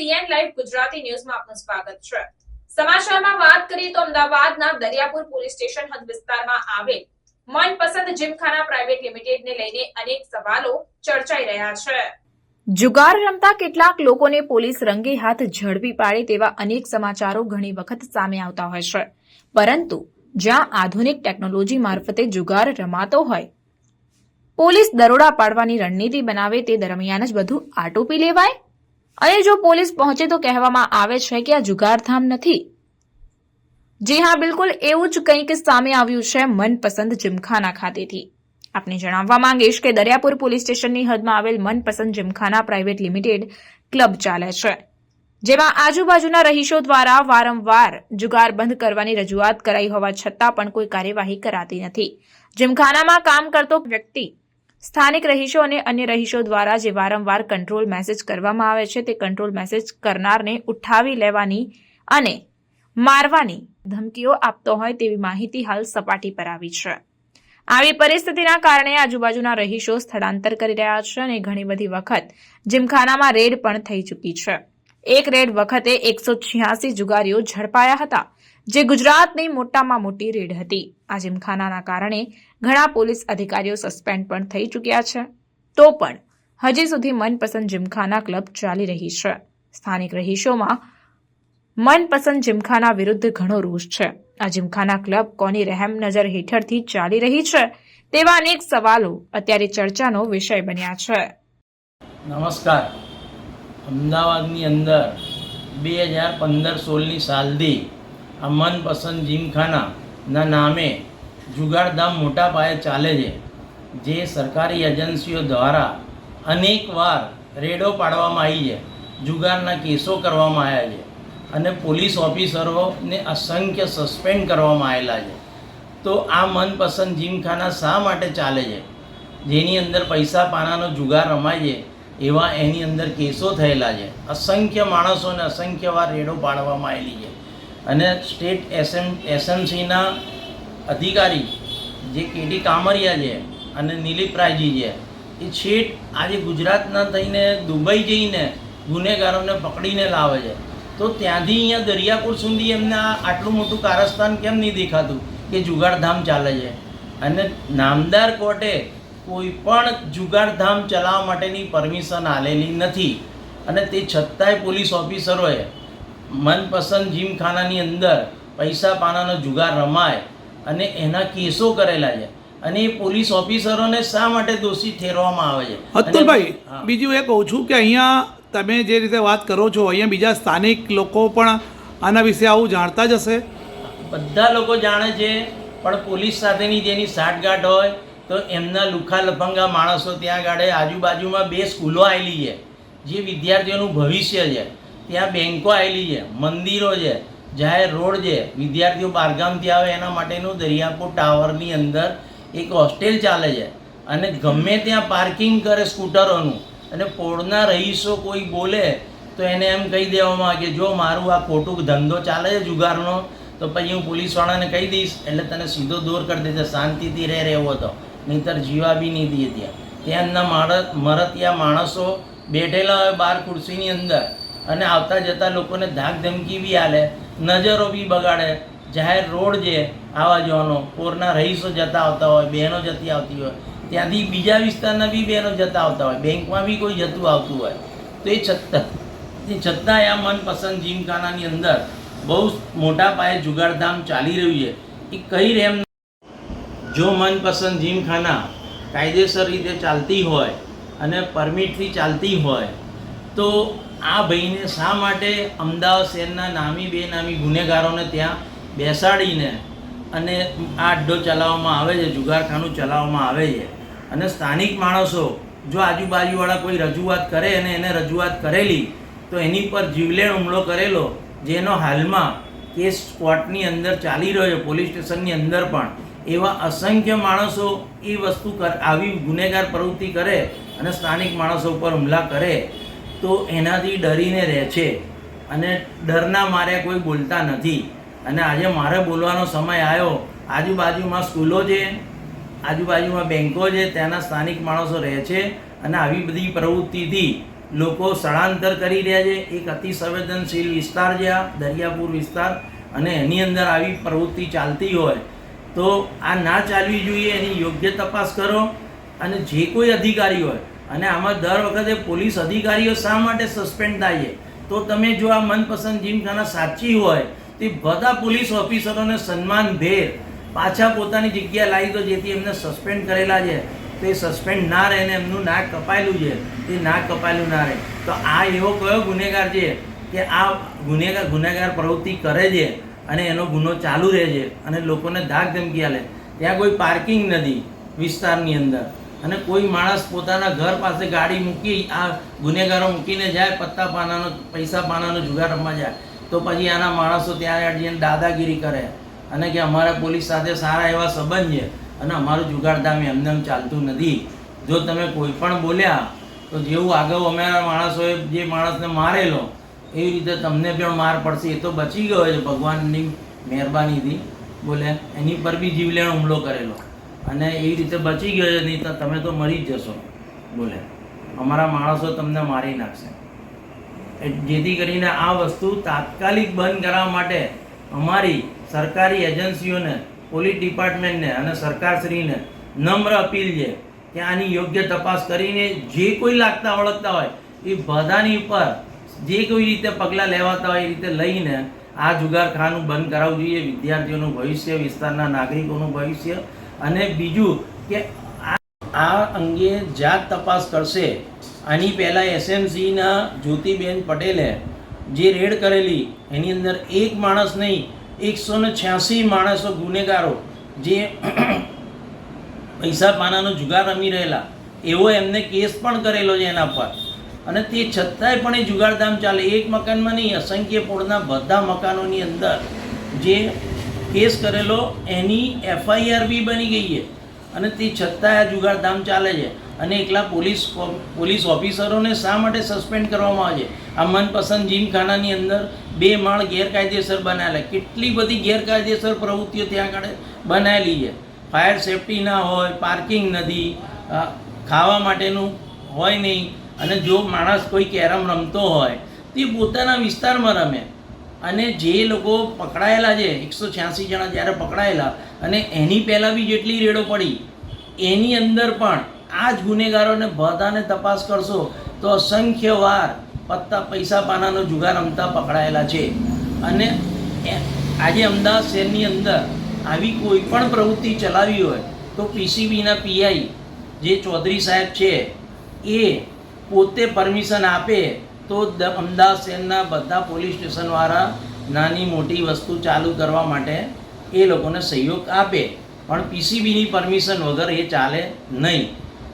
CN live Gujarati ન્યૂઝમાં આપનું સ્વાગત છે. સમાચારમાં વાત કરીએ તો અમદાવાદના દરિયાપુર પોલીસ સ્ટેશન હદ વિસ્તારમાં આવેલ મનપસંદ જીમખાના પ્રાઇવેટ લિમિટેડને લઈને અનેક સવાલો ચર્ચાઈ રહ્યા છે. જુગાર રમતા કેટલાક લોકોને પોલીસ રંગે હાથ ઝડપી પાડે તેવા અનેક સમાચારો ઘણી વખત સામે આવતા હોય છે. પરંતુ જ્યાં આધુનિક ટેકનોલોજી મારફતે જુગાર રમાતો હોય, પોલીસ દરોડા પાડવાની રણનીતિ બનાવે તે દરમિયાન જ બધું આટોપી લેવાય? અને જો પોલીસ પહોંચે તો કહેવામાં આવે છે કે આ જુગારધામ નથી. જી હા, બિલકુલ એવું જ કંઈક સામે આવ્યું છે મનપસંદ જીમખાના ખાતેથી. આપને જણાવવા માંગીશ કે દરિયાપુર પોલીસ સ્ટેશનની હદમાં આવેલ મનપસંદ જીમખાના પ્રાઇવેટ લિમિટેડ ક્લબ ચાલે છે, જેમાં આજુબાજુના રહીશો દ્વારા વારંવાર જુગાર બંધ કરવાની રજૂઆત કરાઈ હોવા છતાં પણ કોઈ કાર્યવાહી કરાતી નથી. જીમખાનામાં કામ કરતો વ્યક્તિ સ્થાનિક રહીશો અને અન્ય રહીશો દ્વારા જે વારંવાર કંટ્રોલ મેસેજ કરવામાં આવે છે, તે કંટ્રોલ મેસેજ કરનારને ઉઠાવી લેવાની અને મારવાની ધમકીઓ આપતો હોય તેવી માહિતી હાલ સપાટી પર આવી છે. આવી પરિસ્થિતિના કારણે આજુબાજુના રહીશો સ્થળાંતર કરી રહ્યા છે અને ઘણી બધી વખત જીમખાનામાં રેડ પણ થઈ ચૂકી છે. એક રેડ વખતે એકસો છ્યાસી જુગારીઓ ઝડપાયા હતા. જે ગુજરાતની મોટામાં મોટી રેડ હતી. આ જીમખાનાના કારણે ઘણા પોલીસ અધિકારીઓ સસ્પેન્ડ પણ થઈ ચૂક્યા છે. તો પણ હજી સુધી મનપસંદ જીમખાના ક્લબ ચાલી રહી છે. સ્થાનિક રહીશોમાં મનપસંદ જીમખાના વિરુદ્ધ ઘણો રોષ છે. આ જીમખાના ક્લબ કોની રહેમ નજર હેઠળથી ચાલી રહી છે તેવા અનેક સવાલો અત્યારે ચર્ચાનો વિષય બન્યા છે. નમસ્કાર. અમદાવાદની અંદર બે હજાર પંદર સોળની સાલથી આ મનપસંદ જીમખાનાના નામે જુગારધામ મોટા પાયે ચાલે છે, જે સરકારી એજન્સીઓ દ્વારા અનેકવાર રેડો પાડવામાં આવી છે, જુગારના કેસો કરવામાં આવ્યા છે અને પોલીસ ઓફિસરોને અસંખ્ય સસ્પેન્ડ કરવામાં આવેલા છે. તો આ મનપસંદ જીમખાના શા માટે ચાલે છે? જેની અંદર પૈસા પાનાનો જુગાર રમાય છે, એવા એની અંદર કેસો થયેલા છે. અસંખ્ય માણસોને અસંખ્ય વાર રેડો પાડવામાં આવેલી છે. અને સ્ટેટ એસએમ એસએમસીના અધિકારી જે કેડી કામરિયા છે અને નિલીપ રાયજી છે, એ છેટ આજે ગુજરાતના થઈને દુબઈ જઈને ગુનેગારોને પકડીને લાવે છે. તો ત્યાંથી અહીંયા દરિયાપુર સુધી એમને આટલું મોટું કારસ્તાન કેમ નહીં દેખાતું કે જુગારધામ ચાલે છે? અને નામદાર કોર્ટે કોઈ પણ જુગારધામ ચલાવવા માટેની પરમિશન આલેલી નથી. અને તે છતાંય પોલીસ ઓફિસરોએ મનપસંદ જીમખાનાની અંદર પૈસા પાનાનો જુગાર રમાય અને એના કેસો કરેલા છે. અને એ પોલીસ ઓફિસરોને શા માટે દોષી ઠેરવામાં આવે છે? અતુલભાઈ. બીજું એ કહું છું કે અહીંયા તમે જે રીતે વાત કરો છો અહીંયા બીજા સ્થાનિક લોકો પણ આના વિશે આવું જાણતા જ હશે? બધા લોકો જાણે છે પણ પોલીસ સાથેની જેની સાઠગાંઠ હોય તો એમના લુખા લફંગા માણસો ત્યાં ગાડે આજુબાજુમાં બે સ્કૂલો આવેલી છે જે વિદ્યાર્થીઓનું ભવિષ્ય છે. ત્યાં બેન્કો આવેલી છે, મંદિરો છે, જાહેર રોડ છે. વિદ્યાર્થીઓ બહારગામથી આવે એના માટેનું દરિયાપુર ટાવરની અંદર એક હોસ્ટેલ ચાલે છે. અને ગમે ત્યાં પાર્કિંગ કરે સ્કૂટરોનું અને પોળના રહીશો કોઈ બોલે તો એને એમ કહી દેવામાં કે જો મારું આ ખોટું ધંધો ચાલે છે જુગારનો, તો પછી હું પોલીસવાળાને કહી દઈશ, એટલે તને સીધો દૂર કરી દેશે શાંતિથી રહે રહેવો તો. નહીંતર જીવા બી નહીં દે ત્યાં. ત્યાંના માણસ, મરતિયા માણસો બેઠેલા હોય બાર ખુરશીની અંદર. અને આવતા જતા લોકોને ધાક ધમકી બી આલે, નજરો બી બગાડે, જાહેર રોડ છે આવવા જવાનો, પોરના રહીશો જતા આવતા હોય, બહેનો જતી આવતી હોય, ત્યાંથી બીજા વિસ્તારના બી બહેનો જતા આવતા હોય, બેંકમાં બી કોઈ જતું આવતું હોય. તો એ છતાં, એ છતાંય આ મનપસંદ જીમખાનાની અંદર બહુ મોટા પાયે જુગારધામ ચાલી રહ્યું છે. એ કઈ રેમ જો મનપસંદ જીમખાના કાયદેસર રીતે ચાલતી હોય અને પરમિટથી ચાલતી હોય તો આ ભાઈને શા માટે અમદાવાદ શહેરના નામી બેનામી ગુનેગારોને ત્યાં બેસાડીને અને આ અડ્ડો ચલાવવામાં આવે છે, જુગારખાનું ચલાવવામાં આવે છે? અને સ્થાનિક માણસો જો આજુબાજુવાળા કોઈ રજૂઆત કરે અને એને રજૂઆત કરેલી, તો એની પર જીવલેણ હુમલો કરેલો, જેનો હાલમાં કેસ કોર્ટની અંદર ચાલી રહ્યો છે, પોલીસ સ્ટેશનની અંદર પણ. એવા અસંખ્ય માણસો એ વસ્તુ કર, આવી ગુનેગાર પ્રવૃત્તિ કરે અને સ્થાનિક માણસો ઉપર હુમલા કરે. તો એનાથી ડરીને રહે છે. અને ડરના મારે કોઈ બોલતા નથી. અને આજે મારે બોલવાનો સમય આવ્યો. આજુબાજુમાં સ્કૂલો છે, આજુબાજુમાં બેંકો છે, ત્યાંના સ્થાનિક માણસો રહે છે. અને આવી બધી પ્રવૃત્તિથી લોકો સ્થળાંતર કરી રહ્યા છે. એક અતિ સંવેદનશીલ વિસ્તાર છે આ, દરિયાપુર વિસ્તાર. અને એની અંદર આવી પ્રવૃત્તિ ચાલતી હોય. તો આ ના ચાલવી જોઈએ, એની યોગ્ય તપાસ કરો. અને જે કોઈ અધિકારી હોય અને આમાં દર વખતે પોલીસ અધિકારીઓ શા માટે સસ્પેન્ડ થાય છે? તો તમે જો આ મનપસંદ જીમખાના સાચી હોય, તે બધા પોલીસ ઓફિસરોને સન્માનભેર પાછા પોતાની જગ્યા લાવી દો જેથી એમને સસ્પેન્ડ કરેલા છે. તે સસ્પેન્ડ ના રહે ને એમનું નાક કપાયેલું છે. તે નાક કપાયેલું ના રહે. તો આ એવો કયો ગુનેગાર છે કે આ ગુનેગાર ગુનેગાર પ્રવૃત્તિ કરે છે અને એનો ગુનો ચાલુ રહે છે અને લોકોને ધાક ધમકી આલે ત્યાં કોઈ પાર્કિંગ નથી વિસ્તારની અંદર. અને કોઈ માણસ પોતાના ઘર પાસે ગાડી મૂકી આ ગુનેગારો મૂકીને જાય, પત્તા પાનાનો, પૈસા પાનાનો જુગાર રમવા જાય, તો પછી આના માણસો ત્યાં જઈને દાદાગીરી કરે. અને કે અમારા પોલીસ સાથે સારા એવા સંબંધ છે અને અમારું જુગારધામ એમને એમ ચાલતું નથી. જો તમે કોઈ પણ બોલ્યા, તો જેવું આગળ અમારા માણસોએ જે માણસને મારેલો, એવી રીતે તમને પણ માર પડશે. એ તો બચી ગયો છે ભગવાનની મહેરબાનીથી. બોલે, એની પર બી જીવલેણ હુમલો કરેલો. અને એ રીતે બચી ગયો નહીં તો તમે તો મરી જ જશો. બોલે. અમારા માણસો તમને મારી નાખશે. જેથી કરીને આ વસ્તુ તાત્કાલિક બંધ કરવા માટે અમારી સરકારી એજન્સીઓને, પોલીસ ડિપાર્ટમેન્ટને અને સરકારશ્રીને નમ્ર અપીલ છે કે આની યોગ્ય તપાસ કરીને જે કોઈ લાગતા ઓળખતા હોય, એ બધાની ઉપર જે કોઈ રીતે પગલાં લેવાતા હોય એ રીતે લઈને આ જુગારખાનું બંધ કરાવવું જોઈએ. વિદ્યાર્થીઓનું ભવિષ્ય, વિસ્તારના નાગરિકોનું ભવિષ્ય અને બીજું કે આ અંગે જાત તપાસ કરશે. આની પહેલાં એસએમસીના જ્યોતિબેન પટેલે જે રેડ કરેલી, એની અંદર એક માણસ નહીં, એકસો ને છ્યાસી માણસો ગુનેગારો જે પૈસા પાનાનો જુગાર રમી રહેલા, એવો એમને કેસ પણ કરેલો છે એના પર. અને તે છતાંય પણ એ જુગારધામ ચાલે. એક મકાનમાં નહીં, અસંખ્ય પોળના બધા મકાનોની અંદર જે કેસ કરેલો, એની એફઆઈઆર બી બની ગઈ છે. અને તે છતાંય આ જુગારધામ ચાલે છે. અને એકલા પોલીસ પોલીસ ઓફિસરોને શા માટે સસ્પેન્ડ કરવામાં આવે છે? આ મનપસંદ જીમખાનાની અંદર બે માળ ગેરકાયદેસર બનાવેલા. કેટલી બધી ગેરકાયદેસર પ્રવૃત્તિઓ ત્યાં આગળ બનાવેલી છે. ફાયર સેફટી ના હોય, પાર્કિંગ નથી ખાવા માટેનું હોય નહીં. અને જો માણસ કોઈ કેરમ રમતો હોય, તે પોતાના વિસ્તારમાં રમે. અને જે લોકો પકડાયેલા છે, એકસો છ્યાસી જણા જ્યારે પકડાયેલા, અને એની પહેલાં બી જેટલી રેડો પડી, એની અંદર પણ આ જ ગુનેગારોને બધાને તપાસ કરશો તો અસંખ્ય વાર પત્તા પૈસા પાનાનો જુગાર રમતા પકડાયેલા છે. અને આજે અમદાવાદ શહેરની અંદર આવી કોઈ પણ પ્રવૃત્તિ ચલાવી હોય, તો પીસીબીના પીઆઈ જે ચૌધરી સાહેબ છે, એ પોતે પરમિશન આપે તો અમદાવાદ શહેરના બધા પોલીસ સ્ટેશનવાળા નાની મોટી વસ્તુ ચાલુ કરવા માટે એ લોકોને સહયોગ આપે. પણ પીસીબીની પરમિશન વગર એ ચાલે નહીં.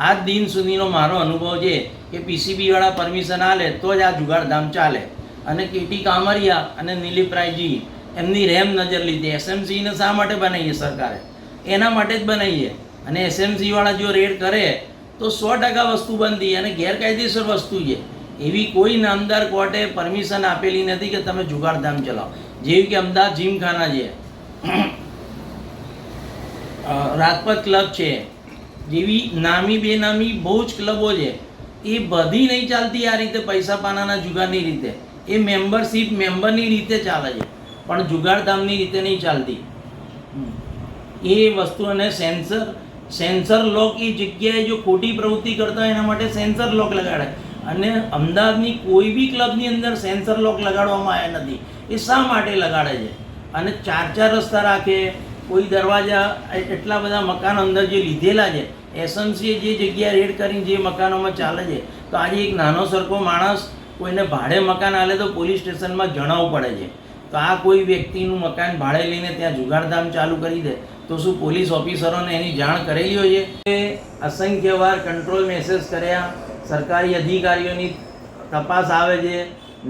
આજ દિન સુધીનો મારો અનુભવ છે કે પીસીબીવાળા પરમિશન આલે તો જ આ જુગારધામ ચાલે. અને કેટી કામરિયા અને નીલીપરાયજી એમની રેમ નજર લીધી. એસએમસીને શા માટે બનાવીએ સરકારે? એના માટે જ બનાવીએ. અને એસએમસીવાળા જો રેડ કરે તો સો ટકા વસ્તુ બનતી અને ગેરકાયદેસર વસ્તુ છે. એવી કોઈ નામદાર કોર્ટે પરમિશન આપેલી નથી કે તમે જુગારધામ ચલાવો. જેવી કે અમદાવાદ જીમખાના છે રાજપથ ક્લબ છે, જેવી નામી બેનામી બહુ જ ક્લબો છે, એ બધી નહીં ચાલતી આ રીતે પૈસા પાનાના જુગારની રીતે. એ મેમ્બરશીપ મેમ્બરની રીતે ચાલે છે, પણ જુગારધામની રીતે નહીં ચાલતી. એ વસ્તુઓને સેન્સર સેન્સર લોક એ જગ્યાએ જો ખોટી પ્રવૃત્તિ કરતા હોય એના માટે સેન્સર લોક લગાડે. અને અમદાવાદની કોઈ બી ક્લબની અંદર સેન્સર લોક લગાડવામાં આવ્યા નથી. એ શા માટે લગાડે છે? અને ચાર ચાર રસ્તા રાખે, કોઈ દરવાજા એટલા બધા મકાનો અંદર જે લીધેલા છે, એસએમસીએ જે જગ્યા રેડ કરીને જે મકાનોમાં ચાલે છે, તો આજે એક નાનો સરખો માણસ કોઈને ભાડે મકાન આલે તો પોલીસ સ્ટેશનમાં જણાવવું પડે છે. તો આ કોઈ વ્યક્તિનું મકાન ભાડે લઈને ત્યાં જુગારધામ ચાલુ કરી દે, તો શું પોલીસ ઓફિસરોને એની જાણ કરેલી હોય છે? અસંખ્ય વાર કંટ્રોલ મેસેજ કર્યા સરકારી અધિકારીઓની તપાસ આવે છે,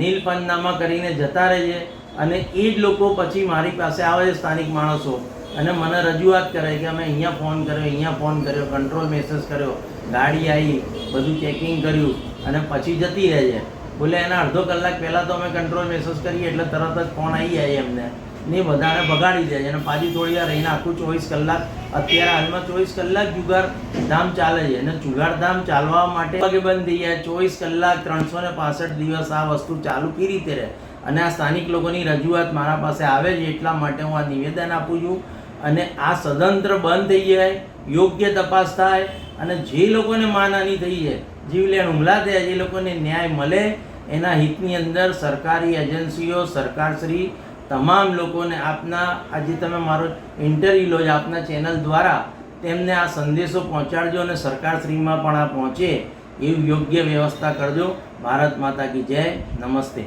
નીલ પંચનામા કરીને જતા રહે છે અને એ જ લોકો પછી મારી પાસે આવે છે સ્થાનિક માણસો. અને મને રજૂઆત કરે કે અમે અહીંયા ફોન કર્યો, અહીંયા ફોન કર્યો કંટ્રોલ મેસેજ કર્યો, ગાડી આવી, બધું ચેકિંગ કર્યું અને પછી જતી રહે છે. બોલે એના અડધો કલાક પહેલાં તો અમે કંટ્રોલ મેસેજ કરીએ એટલે તરત જ ફોન આવી જાય એમને. ને વધારે બગાડી છે. અને પાછી થોડી વાર રહીને આખું ચોવીસ કલાક, અત્યારે હાલમાં ચોવીસ કલાક જુગાર ધામ ચાલે છે. અને જુગાર ધામ ચાલવા માટે બંધ થઈ જાય. ચોવીસ કલાક ત્રણસો ને પાસઠ દિવસ આ વસ્તુ ચાલુ કઈ રીતે રહે? અને આ સ્થાનિક લોકોની રજૂઆત મારા પાસે આવે છે એટલા માટે હું આ નિવેદન આપું છું. અને આ સદંત્ર બંધ થઈ જાય, યોગ્ય તપાસ થાય, અને જે લોકોને માનહાની થઈ છે, જીવલેણ હુમલા થયા, જે લોકોને ન્યાય મળે, એના હિતની અંદર સરકારી એજન્સીઓ, સરકારશ્રી તમામ લોકોને આપના, આજે તમે મારો ઇન્ટરવ્યુ લો, આપના ચેનલ દ્વારા તેમને આ સંદેશો પહોંચાડજો અને સરકારશ્રીમાં પણ આ પહોંચે એવી યોગ્ય વ્યવસ્થા કરજો. ભારત માતા કી જય. નમસ્તે.